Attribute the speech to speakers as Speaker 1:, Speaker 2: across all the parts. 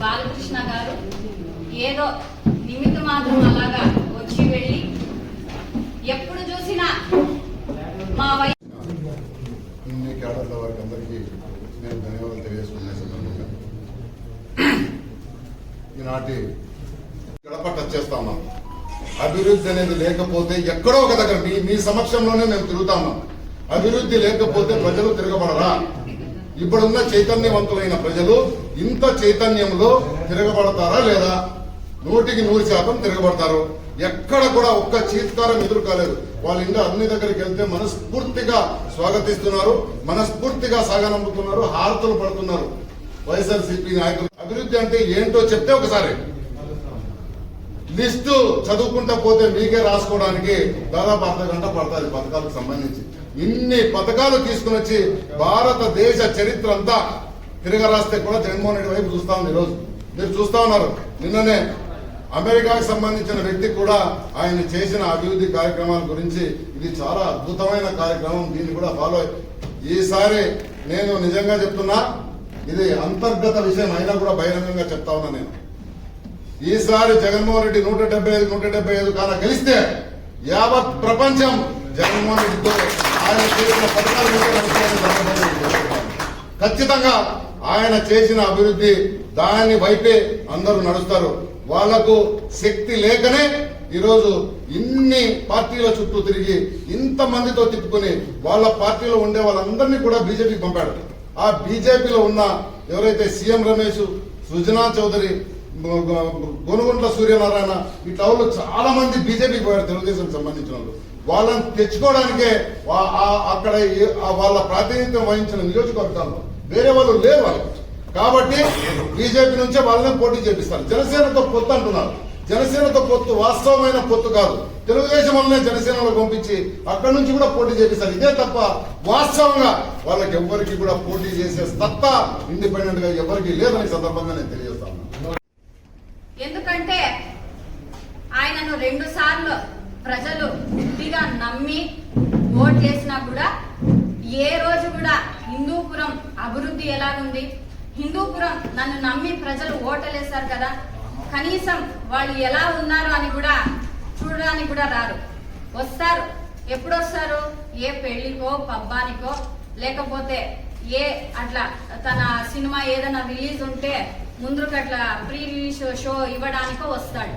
Speaker 1: బాలకృష్ణ గారు ఏదో నిమిత్త మాత్రం అలాగా వచ్చి వెళ్ళి ఎప్పుడు చూసినా మా వై
Speaker 2: నేను ధన్యవాదాలు తెలియజేసుకునే సందర్భంగా ఈనాటి గడప టచ్ చేస్తా ఉన్నాం అభివృద్ధి అనేది లేకపోతే ఎక్కడో ఒక దగ్గర మీ మీ సమక్షంలోనే మేము తిరుగుతా ఉన్నాం అభివృద్ధి లేకపోతే ప్రజలు తిరగబడరా? ఇప్పుడున్న చైతన్యవంతులైన ప్రజలు ఇంత చైతన్యంలో తిరగబడతారా లేదా? నూటికి నూరు శాతం తిరగబడతారు. ఎక్కడ కూడా ఒక్క చీత్కారం ఎదురు కాలేదు. వాళ్ళ ఇంట్లో అన్ని దగ్గరికి వెళ్తే మనస్ఫూర్తిగా స్వాగతిస్తున్నారు మనస్ఫూర్తిగా సాగనంపుతున్నారు హారతులు పడుతున్నారు. వైఎస్ఆర్సీపీ నాయకులు అభివృద్ధి అంటే ఏంటో చెప్తే ఒకసారి. లిస్టు చదువుకుంటా పోతే మీకే రాసుకోవడానికి దాదాపు అర్ధ గంట పడుతుంది పథకాలకు సంబంధించి. ఇన్ని పథకాలు తీసుకుని వచ్చి భారతదేశ చరిత్ర అంతా తిరగరాస్తే కూడా జగన్మోహన్ రెడ్డి వైపు చూస్తా ఉంది ఈరోజు. మీరు చూస్తా ఉన్నారు. నిన్ననే అమెరికాకు సంబంధించిన వ్యక్తి కూడా ఆయన చేసిన అభివృద్ధి కార్యక్రమాల గురించి ఇది చాలా అద్భుతమైన కార్యక్రమం దీన్ని కూడా ఫాలో ఈసారి నేను నిజంగా చెప్తున్నా ఇది అంతర్గత విషయం అయినా కూడా బహిరంగంగా చెప్తా ఉన్నా నేను. ఈసారి జగన్మోహన్ రెడ్డి నూట డెబ్బై ఐదు నూట డెబ్బై ఐదు కాన గెలిస్తే యావత్ ప్రపంచం జగన్మోహన్ రెడ్డితో ఆయన చేసిన పథకాలు ఖచ్చితంగా ఆయన చేసిన అభివృద్ధి దాని వైపే అందరూ నడుస్తారు. వాళ్ళకు శక్తి లేకనే ఈరోజు ఇన్ని పార్టీల చుట్టూ తిరిగి ఇంత మందితో తిప్పుకొని వాళ్ళ పార్టీలో ఉండే వాళ్ళందరినీ కూడా బీజేపీకి పంపాడు. ఆ బీజేపీలో ఉన్న ఎవరైతే సీఎం రమేష్ సుజనా చౌదరి గొ- గొనుగుంట్ల సూర్యనారాయణ ఇట్లా వాళ్ళు చాలా మంది బీజేపీకి పోయారు తెలుగుదేశం సంబంధించిన వాళ్ళు. వాళ్ళని తెచ్చుకోవడానికే అక్కడ వాళ్ళ ప్రాతినిధ్యం వహించిన నియోజకవర్గాల్లో వేరే వాళ్ళు లేరు వాళ్ళు కాబట్టి బీజేపీ నుంచే వాళ్ళని పోటీ చేపిస్తారు. జనసేనతో పొత్తు అంటున్నారు. జనసేనతో పొత్తు వాస్తవమైన పొత్తు కాదు. తెలుగుదేశం వల్లనే జనసేనలో పంపించి అక్కడి నుంచి కూడా పోటీ చేపిస్తారు. ఇదే తప్ప వాస్తవంగా వాళ్ళకి ఎవరికి కూడా పోటీ చేసే సత్తా ఇండిపెండెంట్గా ఎవరికి లేదని సందర్భంగా నేను తెలియజేస్తాను.
Speaker 1: ఎందుకంటే ఆయనను రెండు సార్లు ప్రజలు గుడ్డిగా నమ్మి ఓట్లేసినా కూడా ఏ రోజు కూడా హిందూపురం అభివృద్ధి ఎలాగుంది? హిందూపురం నన్ను నమ్మి ప్రజలు ఓటలేశారు కదా. కనీసం వాళ్ళు ఎలా ఉన్నారు అని కూడా చూడడానికి కూడా రారు. వస్తారు. ఎప్పుడు వస్తారు ఏ పెళ్ళికో పబ్బానికో లేకపోతే ఏ అట్లా తన సినిమా ఏదైనా రిలీజ్ ఉంటే ముందుకు అట్లా ప్రీ రిలీజ్ షో ఇవ్వడానికో వస్తాడు.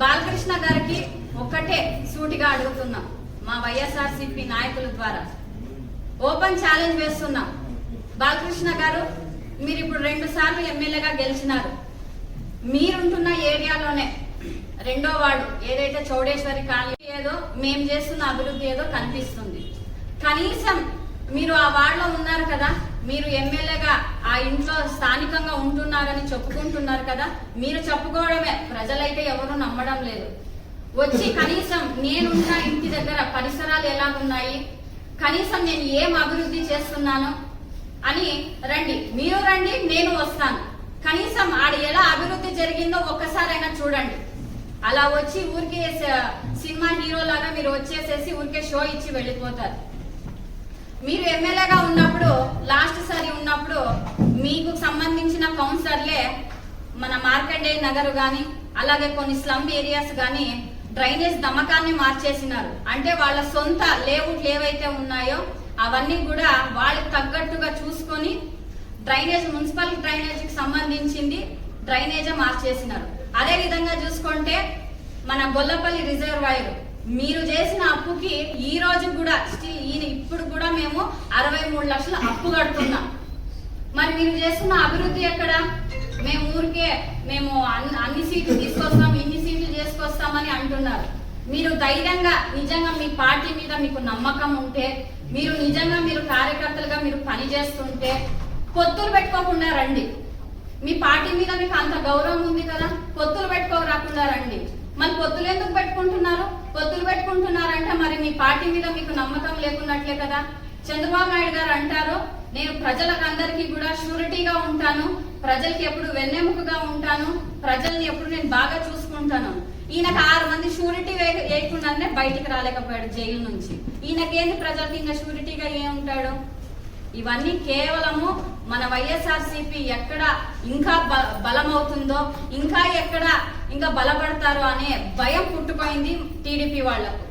Speaker 1: బాలకృష్ణ గారికి ఒక్కటే సూటిగా అడుగుతున్నాం మా వైఎస్ఆర్సీపీ నాయకుల ద్వారా. ఓపెన్ ఛాలెంజ్ వేస్తున్నాం. బాలకృష్ణ గారు మీరు ఇప్పుడు రెండు సార్లు ఎమ్మెల్యేగా గెలిచినారు. మీరుంటున్న ఏరియాలోనే రెండో వార్డు ఏదైతే చౌడేశ్వరి కాలనీ ఏదో మేము చేస్తున్న అభివృద్ధి ఏదో కనిపిస్తుంది. కనీసం మీరు ఆ వార్డులో ఉన్నారు కదా మీరు ఎమ్మెల్యేగా ఆ ఇంట్లో స్థానికంగా ఉంటున్నారని చెప్పుకుంటున్నారు కదా మీరు చెప్పుకోవడమే. ప్రజలైతే ఎవరు నమ్మడం లేదు. వచ్చి కనీసం నేనున్న ఇంటి దగ్గర పరిసరాలు ఎలా ఉన్నాయి కనీసం నేను ఏం అభివృద్ధి చేస్తున్నాను? అని రండి. మీరు రండి నేను వస్తాను. కనీసం ఆడ ఎలా అభివృద్ధి జరిగిందో ఒక్కసారైనా చూడండి. అలా వచ్చి ఊరికే సినిమా హీరో లాగా మీరు వచ్చేసేసి ఊరికే షో ఇచ్చి వెళ్ళిపోతారు. మీరు ఎమ్మెల్యేగా ఉన్నప్పుడు లాస్ట్ సారి ఉన్నప్పుడు మీకు సంబంధించిన కౌన్సిలర్లే మన మార్కండేయ నగర్ గాని అలాగే కొన్ని స్లమ్ ఏరియాస్ కానీ డ్రైనేజ్ దమకాన్ని మార్చేసినారు. అంటే వాళ్ళ సొంత లేఅవుట్లు ఏవైతే ఉన్నాయో అవన్నీ కూడా వాళ్ళకి తగ్గట్టుగా చూసుకొని డ్రైనేజ్ మున్సిపల్ డ్రైనేజ్కి సంబంధించింది డ్రైనేజే మార్చేసినారు. అదే విధంగా చూసుకుంటే మన బొల్లపల్లి రిజర్వాయర్ మీరు చేసిన అప్పుకి ఈ రోజు కూడా స్టిల్ ఈయన ఇప్పుడు కూడా మేము అరవై మూడు లక్షలు అప్పు కడుతున్నాం. మరి మీరు చేస్తున్న అభివృద్ధి ఎక్కడ? మేము ఊరికే మేము అన్ని సీట్లు తీసుకొస్తాం ఇన్ని చేసుకొస్తామని అంటున్నారు. మీరు ధైర్యంగా నిజంగా మీ పార్టీ మీద మీకు నమ్మకం ఉంటే మీరు నిజంగా మీరు కార్యకర్తలుగా మీరు పని చేస్తుంటే పొత్తులు పెట్టుకోకుండా రండి. మీ పార్టీ మీద మీకు అంత గౌరవం ఉంది కదా పొత్తులు పెట్టుకోరాకుండా రండి. మరి పొత్తులు ఎందుకు పెట్టుకుంటున్నారు? పొత్తులు పెట్టుకుంటున్నారంటే మరి మీ పార్టీ మీద మీకు నమ్మకం లేకున్నట్లే కదా. చంద్రబాబు నాయుడు గారు అంటారు నేను ప్రజలకు అందరికీ కూడా షూరిటీగా ఉంటాను ప్రజలకి ఎప్పుడు వెన్నెముకగా ఉంటాను ప్రజల్ని ఎప్పుడు నేను బాగా చూసుకుంటాను. ఈయనకు ఆరు మంది షూరిటీ వేయకుండానే బయటికి రాలేకపోయాడు జైలు నుంచి. ఈయనకేంది ప్రజలకి ఇంకా షూరిటీగా ఏం ఉంటాడు? ఇవన్నీ కేవలము మన వైఎస్ఆర్సీపీ ఎక్కడ ఇంకా బ- బలమవుతుందో ఇంకా ఎక్కడ ఇంకా బలపడతారో అనే భయం పుట్టుపోయింది టీడీపీ వాళ్ళకు.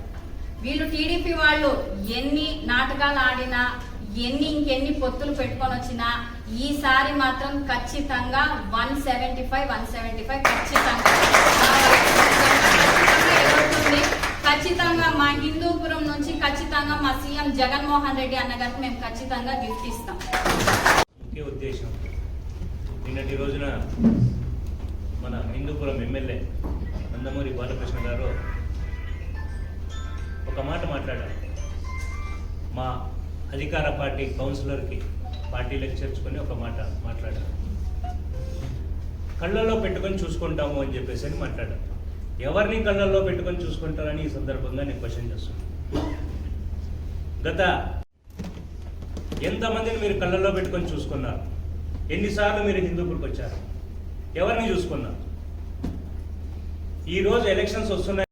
Speaker 1: వీళ్ళు టీడీపీ వాళ్ళు ఎన్ని నాటకాలు ఆడినా ఎన్ని ఇంకెన్ని పొత్తులు పెట్టుకొని వచ్చినా ఈసారి మాత్రం ఖచ్చితంగా one seventy five one seventy five ఖచ్చితంగా. ఖచ్చితంగా ఎదుగుతుంది ఖచ్చితంగా మా హిందూపురం నుంచి ఖచ్చితంగా మా సీఎం జగన్మోహన్ రెడ్డి అన్నగారికి మేము ఖచ్చితంగా గిఫ్ట్ ఇస్తాం.
Speaker 3: ముఖ్య ఉద్దేశం నిన్నటి రోజున మన హిందూపురం ఎమ్మెల్యే నందమూరి బాలకృష్ణ గారు ఒక మాట మాట్లాడారు. మా అధికార పార్టీ కౌన్సిలర్కి పార్టీలకు చేర్చుకొని ఒక మాట మాట్లాడారు. కళ్ళల్లో పెట్టుకొని చూసుకుంటాము అని చెప్పేసి అని మాట్లాడారు. ఎవరిని కళ్ళల్లో పెట్టుకొని చూసుకుంటారని ఈ సందర్భంగా నేను క్వశ్చన్ చేస్తున్నాను గత ఎంతమందిని మీరు కళ్ళల్లో పెట్టుకొని చూసుకున్నారు? ఎన్నిసార్లు మీరు హిందూపురికి వచ్చారు? ఎవరిని చూసుకున్నారు? ఈరోజు ఎలక్షన్స్ వస్తున్నాయి.